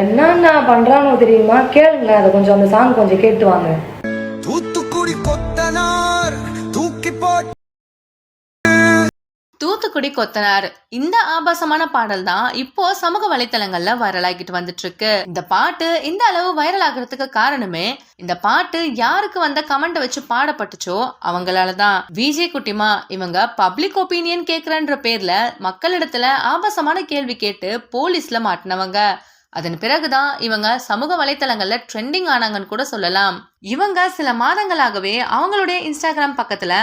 என்னென்ன பண்றானோ தெரியுமா? கேளுங்களேன் அதை கொஞ்சம் அந்த சாங் கொஞ்சம் கேட்டு வாங்க. தூத்துக்குடி கொத்தனார் தூக்கி போட்டு தூத்துக்குடி கொத்தனார் இந்த ஆபாசமான பாடல் தான் இப்போ சமூக வலைத்தளங்கள்ல வைரலாகிட்டு வந்துட்டு இருக்கு இந்த பாட்டு இந்த அளவு வைரல் ஆகுறதுக்கு காரணமே இந்த பாட்டு யாருக்கு வந்த கமெண்ட் வச்சு பாடப்பட்டுச்சோ அவங்களால தான். விஜய் குட்டிமா இவங்க பப்ளிக் ஒப்பீனியன் கேக்குறன்ற பேர்ல மக்களிடத்துல ஆபாசமான கேள்வி கேட்டு போலீஸ்ல மாட்டினவங்க. அதன் பிறகுதான் இவங்க சமூக வலைத்தளங்கள்ல ட்ரெண்டிங் ஆனாங்கன்னு கூட சொல்லலாம். இவங்க சில மாதங்களாகவே அவங்களுடைய இன்ஸ்டாகிராம் பக்கத்துல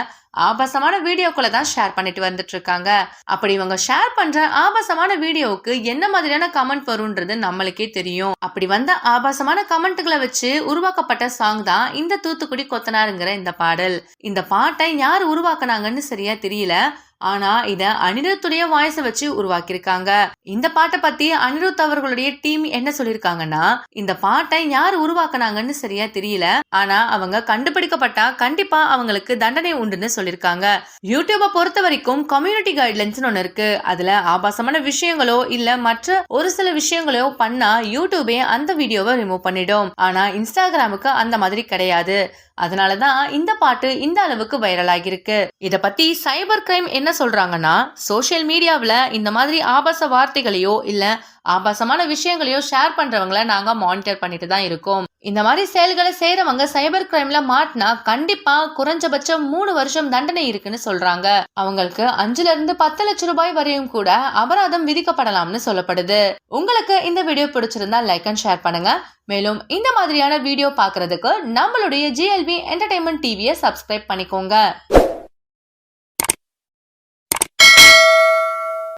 ஆபாசமான வீடியோக்களை தான் ஷேர் பண்ணிட்டு வந்துட்டு இருக்காங்க. அப்படி இவங்க ஷேர் பண்ற ஆபாசமான வீடியோவுக்கு என்ன மாதிரியான கமெண்ட் வரும்ன்றது நம்மளுக்கே தெரியும். அப்படி வந்த ஆபாசமான கமெண்ட்டுகளை வச்சு உருவாக்கப்பட்ட சாங் தான் இந்த தூத்துக்குடி கொத்தனாருங்கிற இந்த பாடல். இந்த பாட்டை யார் உருவாக்குனாங்கன்னு சரியா தெரியல. ஆனா இத அனிருத்துடைய வாய்ஸ் வச்சு உருவாக்கியிருக்காங்க. இந்த பாட்டை பத்தி அனிருத் அவர்களுடைய டீம் என்ன சொல்லிருக்காங்கன்னா இந்த பாட்டை யார் உருவாக்குனாங்கன்னு சரியா தெரியல. ஆனா அவங்க கண்டுபிடிக்கப்பட்டா கண்டிப்பா அவங்களுக்கு தண்டனை உண்டுன்னு சொல்லிருக்காங்க யூடியூப பொறுத்த வரைக்கும் கம்யூனிட்டி கைட்லைன்ஸ் ஒன்னு இருக்கு. அதுல ஆபாசமான விஷயங்களோ இல்ல மற்ற ஒரு சில விஷயங்களோ பண்ணா யூடியூபே அந்த வீடியோவை ரிமூவ் பண்ணிடும். ஆனா இன்ஸ்டாகிராமுக்கு அந்த மாதிரி கிடையாது. அதனாலதான் இந்த பாட்டு இந்த அளவுக்கு வைரல் ஆகியிருக்கு இத பத்தி சைபர் கிரைம் என்ன சொல்றாங்கன்னா சோசியல் மீடியாவுல இந்த மாதிரி ஆபாச வார்த்தைகளையோ இல்ல ஆபாசமான விஷயங்களையோ ஷேர் பண்றவங்கள நாங்க மானிட்டர் பண்ணிட்டு தான் இருக்கோம். இந்த மாதிரி செயல்களை செய்யறவங்க சைபர் கிரைம்ல மாட்டினா கண்டிப்பா குறைஞ்சபட்சம் மூணு வருஷம் தண்டனை இருக்குன்னு சொல்றாங்க. அவங்களுக்கு அஞ்சுல இருந்து பத்து லட்சம் ரூபாய் வரையும் கூட அபராதம் விதிக்கப்படலாம்னு சொல்லப்படுது. உங்களுக்கு இந்த வீடியோ பிடிச்சிருந்தா லைக் அண்ட் ஷேர் பண்ணுங்க. மேலும் இந்த மாதிரியான வீடியோ பாக்குறதுக்கு நம்மளுடைய ஜிஎல்பி என்டர்டைன்மெண்ட் டிவியை சப்ஸ்கிரைப் பண்ணிக்கோங்க.